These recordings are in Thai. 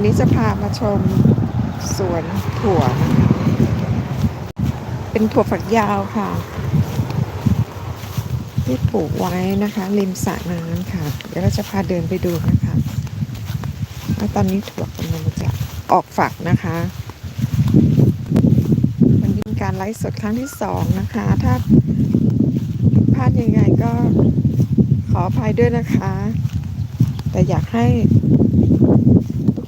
วันนี้จะพามาชมสวนถั่ว เป็นถั่วฝักยาวค่ะ ที่ปลูกไว้นะคะ ริมสระน้ำค่ะ เดี๋ยวเราจะพาเดินไปดูนะคะว่าตอนนี้ถั่วกำลังจะออกฝักนะคะวันนี้เป็นการไลฟ์สดครั้งที่สองนะคะ ถ้าพลาดยังไงก็ขออภัยด้วยนะคะ แต่อยากให้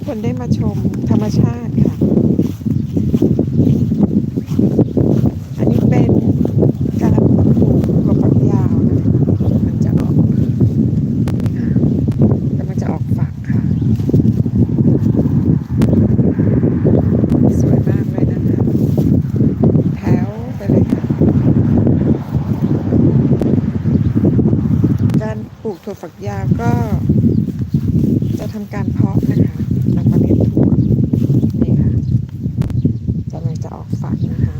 คนได้มาชมธรรมชาติค่ะ อันนี้เป็นการปลูกกบฝักยาวนะคะ มันจะออกค่ะกำลังจะออกฝักค่ะ สวยมากเลยนะคะแถวไปเลยค่ะ การปลูกถั่วฝักยาวก็ จะทำการเพาะนะคะนำเมล็ดถั่วนี่ค่ะกำลังจะออกฝักนะคะ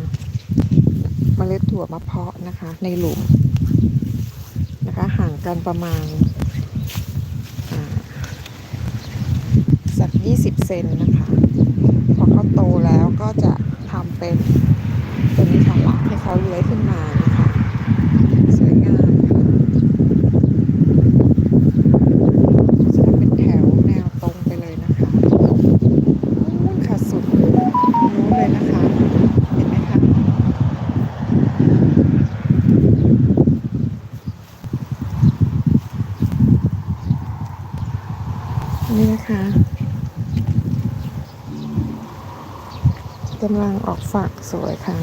เมล็ดถั่ วมาเพาะนะคะ ในหลุมนะคะ ห่างกันประมาณสัก 20 เซนนะคะ พอเขาโตแล้วก็จะทำเป็นเป็นี้ค่ะหลักให้เขาเลื้อยขึ้นมานะคะ สวยงามค่ะ จะเป็นแถวแนวตรงไปเลยนะคะนู้นค่ะสุดนู้นเลยนะคะ เห็นไหมคะ นี่นะคะ กำลังออกฝักสวยค่ะ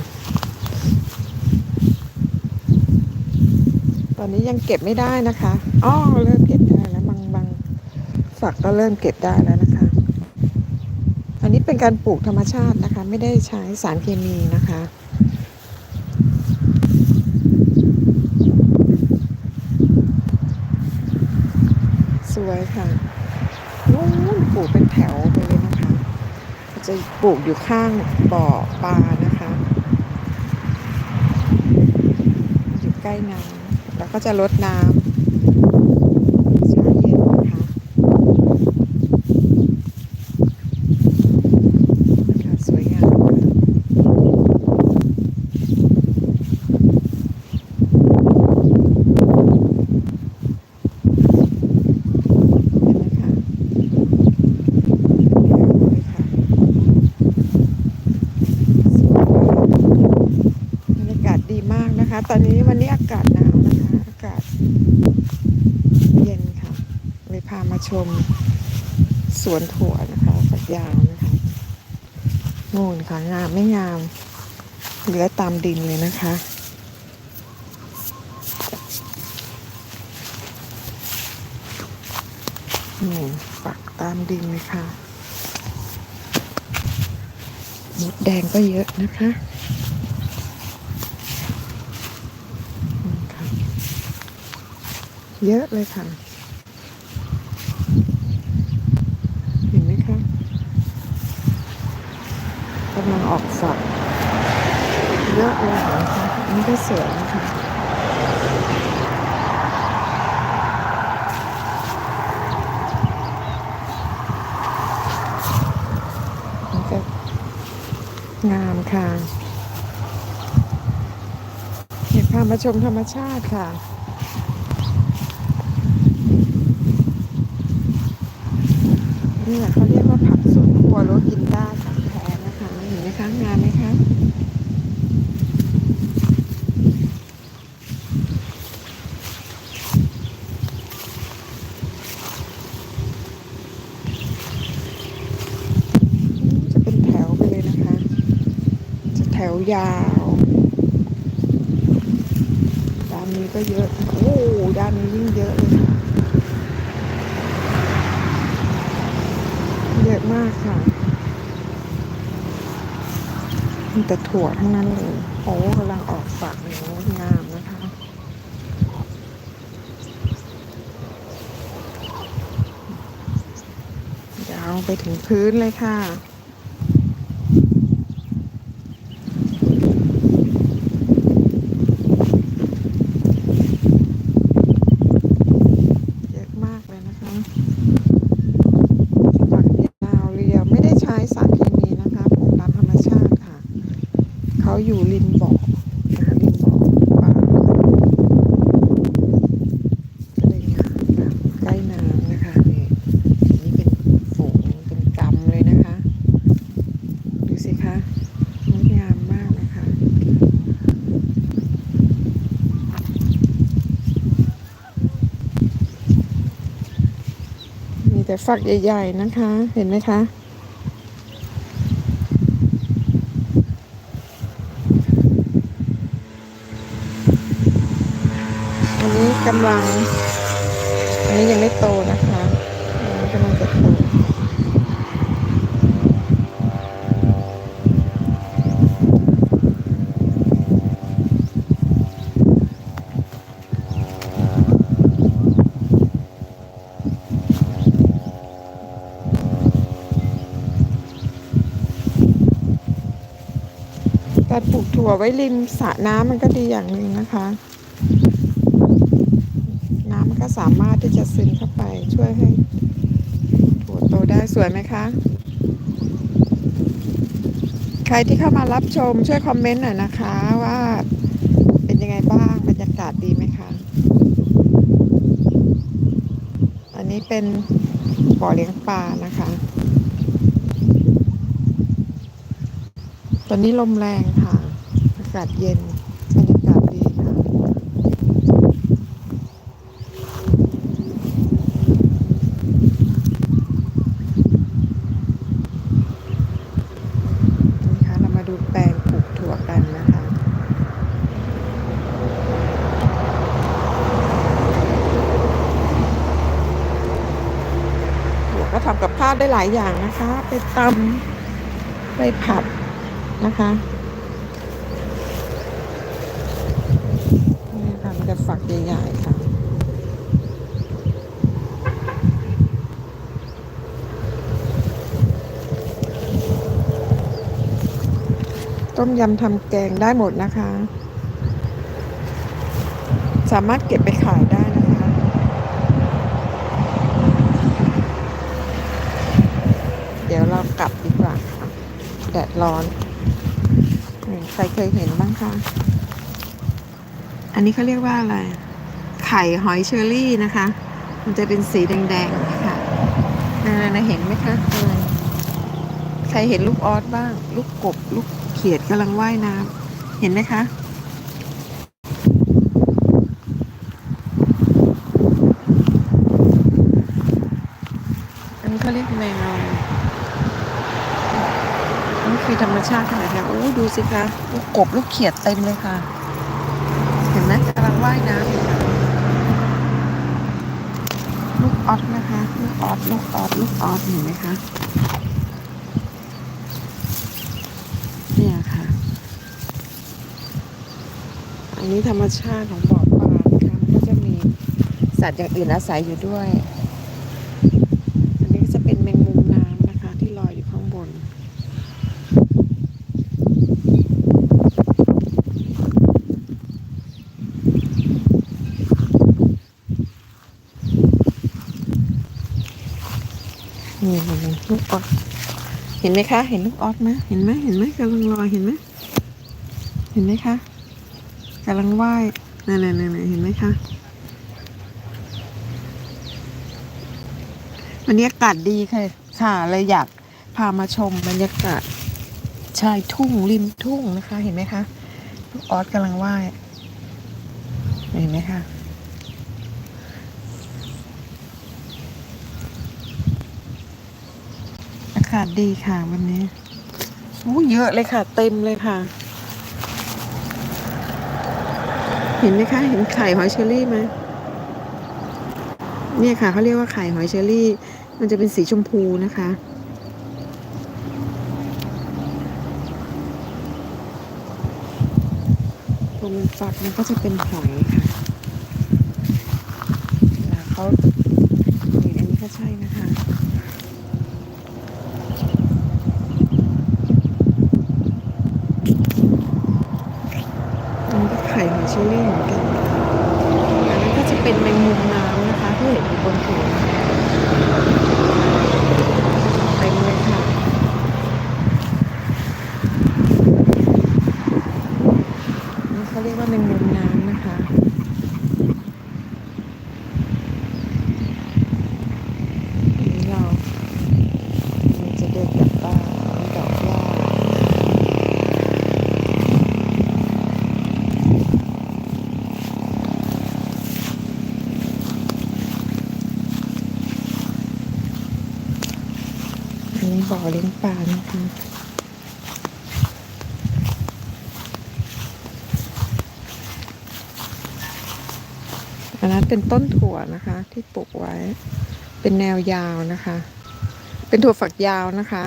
ตอนนี้ยังเก็บไม่ได้นะคะอ๋อเริ่มเก็บได้แล้วบางบางฝักก็เริ่มเก็บได้แล้วนะคะ อันนี้เป็นการปลูกธรรมชาตินะคะ ไม่ได้ใช้สารเคมีนะคะสวยค่ะนู้นปลูกเป็นแถวไปเลยน จะปลูกอยู่ข้างบ่อปลานะคะ อยู่ใกล้น้ำแล้วก็จะลดน้ำเช้าเย็นนะคะค่ะสวยงามค่ะเห็นไหมคะเดี๋ยวเลยค่ะสวยมากบรรยากาศดีมากนะคะ ตอนนี้วันนี้อากาศหนาวนะคะ อากาศเย็นค่ะ เลยพามา ชมสวนถั่วนะคะฝักยาวนะคะนู่นค่ะงามไม่งามเหลือตามดินเลยนะคะ นี่ปักตามดินเลยค่ะมดแดงก็เยอะนะคะนี่ค่ะเยอะเลยค่ะ เห็นไหมคะกำลัง ออกฝักเยอะเลยเห็นไหมคะอันนี้ก็สวยนะคะงามค่ะเห็นพามาชมธรรมชาติค่ะนี่แหละเขาเรียกว่าผักสวนครัวโรสกินได้ของแท้นะ คะงามไหมคะจะเป็นแถวไปเลยนะคะ จะแถวยาวด้านนี้ก็เยอะ โอ้ด้านนี้ยิ่งเยอะเลยค่ะ เยอะมากค่ะ มีแต่ถั่วทั้งนั้นเลย โอ้กำลังออกฝักเลยโอ้งามนะคะ ยาวไปถึงพื้นเลยค่ะ เยอะมากเลยนะคะฝักยาวเรียม อยู่ริมบ่อนะคะริมบ่อปลาก็เลยงามค่ะใกล้น้ำนะคะนี่นี่เป็นฝูงเป็นกำเลยนะคะ ดูสิคะงดงามมา กนะคะมีแต่ฝักใหญ่ ๆ นะคะ เห็นไหมคะ อันนี้ กำลัง อันนี้ยังไม่โตนะคะกำลังจะโตการปลูกถั่วไว้ริมสระน้ำมันก็ดีอย่างหนึ่งนะคะ สามารถที่จะซึมเข้าไปช่วยให้ถั่วโตได้สวยไหมคะ ใครที่เข้ามารับชมช่วยคอมเมนต์หน่อยนะคะว่าเป็นยังไงบ้างบรรยากาศดีไหมคะ อันนี้เป็นบ่อเลี้ยงปลานะคะ ตอนนี้ลมแรงค่ะ อากาศเย็น บรรยากาศดีค่ะ นี่ค่ะ เรามาดูแปลงปลูกถั่วกันนะคะ ถั่วก็ ทำกับข้าวได้หลายอย่างนะคะ ไปตำไปผัดนะคะนี่ค่ะมันจะฝักใหญ่ๆค่ะต้มยำทำแกงได้หมดนะคะ สามารถเก็บไปขายได้นะคะ เดี๋ยวเรากลับดีกว่าค่ะแดดร้อนใครเคยเห็นบ้างคะอันนี้เขาเรียกว่าอะไร ไข่หอยเชอรี่นะคะ มันจะเป็นสีแดงๆนะคะนั่นเห็นไหมคะอะไรใครเห็นลูกออสบ้าง ลูกกบ ลูกเขียดกำลังว่ายน้ำเห็นไหมคะ อันนี้เขาเรียกแมงอะไร นี่คือธรรมชาติขนาดนี้โอ้ดูสิคะลูกกบลูกเขียดเต็มเลยค่ะ เห็นไหมกำลังว่ายน้ำอยู่ลูกออสนะคะลูกออสลูกออสลูกออสเห็นไหมคะเนี่ยค่ะ อันนี้ธรรมชาติของบ่อปลานะคะก็จะมีสัตว์อย่างอื่นอาศัยอยู่ด้วย อันนี้จะเป็นแมงมุมน้ำนะคะ ที่ลอยอยู่ข้างบน นี่เห็นไหม ลูกออสเห็นไหมคะ เห็นลูกออสไหมเห็นไหมเห็นไหมกำลังลอยเห็นไหมเห็นไหมคะกำลังว่ายนั่นๆๆเห็นไหมคะวันนี้อากาศดีค่ะค่ะเลยอยากพามาชมบรรยากาศชายทุ่งริมทุ่งนะคะ เห็นไหมคะลูกออสกำลังว่ายเห็นไหมคะากาศดีค่ะวันนี้อู้เยอะเลยค่ะ เต็มเลยค่ะ เห็นไหมคะ เห็นไข่หอยเชอรี่ไหมเนี่ยค่ะเขาเรียกว่าไข่หอยเชอรี่ มันจะเป็นสีชมพูนะคะ ตรงฝักมันก็จะเป็นหอยค่ะเวลาเขานี่อันนี้ก็ใช่นะคะ ซูรี่เหมือนกันอันนั้นก็จะเป็นแมงมุมน้ำนะคะ ที่เห็นอยู่บนหัวเต็มเลยค่ะนี่เขาเรียกว่าแมงมุมน้ำนะคะ บ่อเลี้ยงปลานะคะอันนั้นเป็นต้นถั่วนะคะ ที่ปลูกไว้ เป็นแนวยาวนะคะ เป็นถั่วฝักยาวนะคะ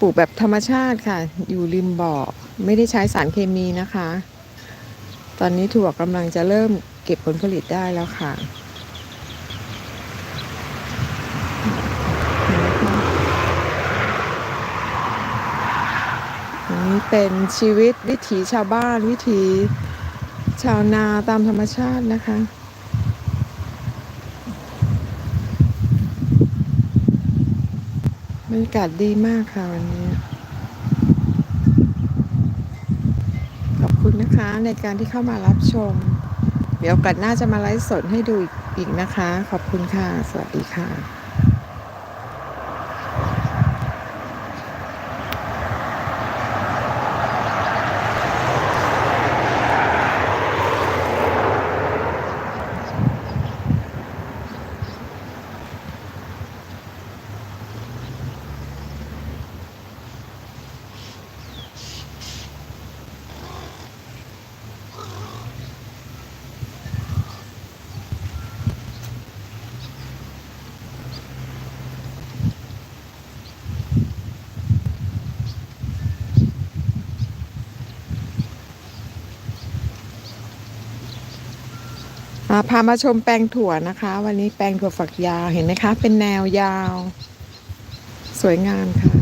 ปลูกแบบธรรมชาติค่ะ อยู่ริมบ่อไม่ได้ใช้สารเคมีนะคะ ตอนนี้ถั่วกำลังจะเริ่มเก็บผลผลิตได้แล้วค่ะเห็นไหมคะอันนี้ เป็นชีวิตวิถีชาวบ้านวิถีชาวนาตามธรรมชาตินะคะบรรยากาศดีมากค่ะวันนี้ ขอบคุณนะคะในการที่เข้ามารับชม เดี๋ยวกาสหน้าจะมาไลฟ์สดให้ดูอีกอีกนะคะ ขอบคุณค่ะ สวัสดีค่ะ พามาชมแปลงถั่วนะคะ วันนี้แปลงถั่วฝักยาวเห็นไหมคะ เป็นแนวยาว สวยงามค่ะ